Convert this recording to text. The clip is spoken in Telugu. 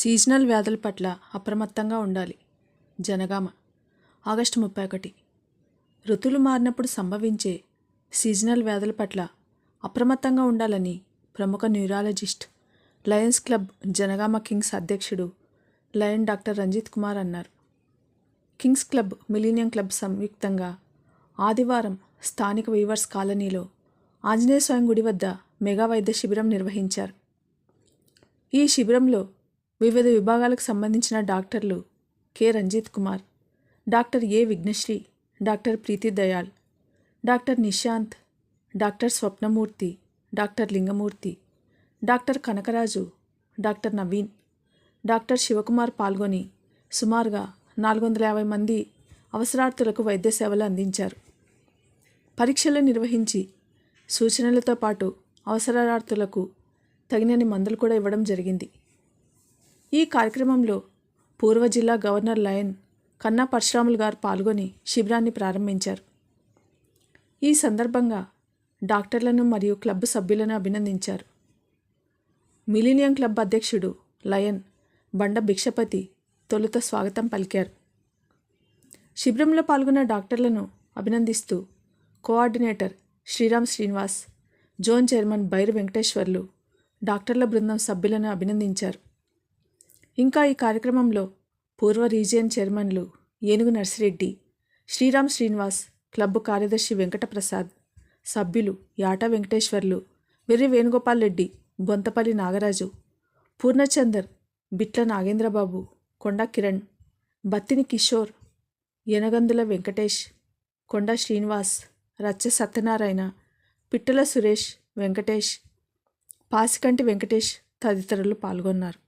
సీజనల్ వ్యాధుల పట్ల అప్రమత్తంగా ఉండాలి. జనగామ ఆగస్టు ముప్పై ఒకటి. ఋతువులు మారినప్పుడు సంభవించే సీజనల్ వ్యాధుల పట్ల అప్రమత్తంగా ఉండాలని ప్రముఖ neurologist lions club Jangaon kings అధ్యక్షుడు లయన్ డాక్టర్ రంజిత్ కుమార్ అన్నారు. కింగ్స్ క్లబ్ మిలీనియం క్లబ్ సంయుక్తంగా ఆదివారం స్థానిక వీవర్స్ కాలనీలో ఆంజనేయ స్వామి గుడి వద్ద మెగా వైద్య శిబిరం నిర్వహించారు. ఈ శిబిరంలో వివిధ విభాగాలకు సంబంధించిన డాక్టర్లు K. Ranjit Kumar doctor A. Vighnasri doctor Preethi Dayal doctor Nishant doctor Swapnamurthy doctor Lingamurthy doctor Kanakaraju doctor Naveen doctor Shivakumar పాల్గొని సుమారుగా నాలుగు వందల యాభై మంది అవసరార్థులకు వైద్య సేవలు అందించారు. పరీక్షలు నిర్వహించి సూచనలతో పాటు అవసరార్థులకు తగినన్ని మందులు కూడా ఇవ్వడం జరిగింది. ఈ కార్యక్రమంలో పూర్వ జిల్లా గవర్నర్ లయన్ కన్నా పరశురాములు గారు పాల్గొని శిబిరాన్ని ప్రారంభించారు. ఈ సందర్భంగా డాక్టర్లను మరియు క్లబ్ సభ్యులను అభినందించారు. మిలీనియం క్లబ్ అధ్యక్షుడు లయన్ బండ భిక్షపతి తొలుత స్వాగతం పలికారు. శిబిరంలో పాల్గొన్న డాక్టర్లను అభినందిస్తూ coordinator Sriram Srinivas zone chairman Bairu Venkateswarlu డాక్టర్ల బృందం సభ్యులను అభినందించారు. ఇంకా ఈ కార్యక్రమంలో పూర్వ రీజియన్ చైర్మన్లు ఏనుగు నర్సిరెడ్డి శ్రీరామ్ శ్రీనివాస్ క్లబ్ కార్యదర్శి వెంకటప్రసాద్ సభ్యులు యాట వెంకటేశ్వర్లు వెర్రి వేణుగోపాల్ రెడ్డి బొంతపల్లి నాగరాజు పూర్ణచందర్ బిట్ల నాగేంద్రబాబు కొండ కిరణ్ బత్తిని కిషోర్ యనగందుల వెంకటేష్ కొండ శ్రీనివాస్ రచ్చ సత్యనారాయణ పిట్టల సురేష్ వెంకటేష్ పాసికంటి వెంకటేష్ తదితరులు పాల్గొన్నారు.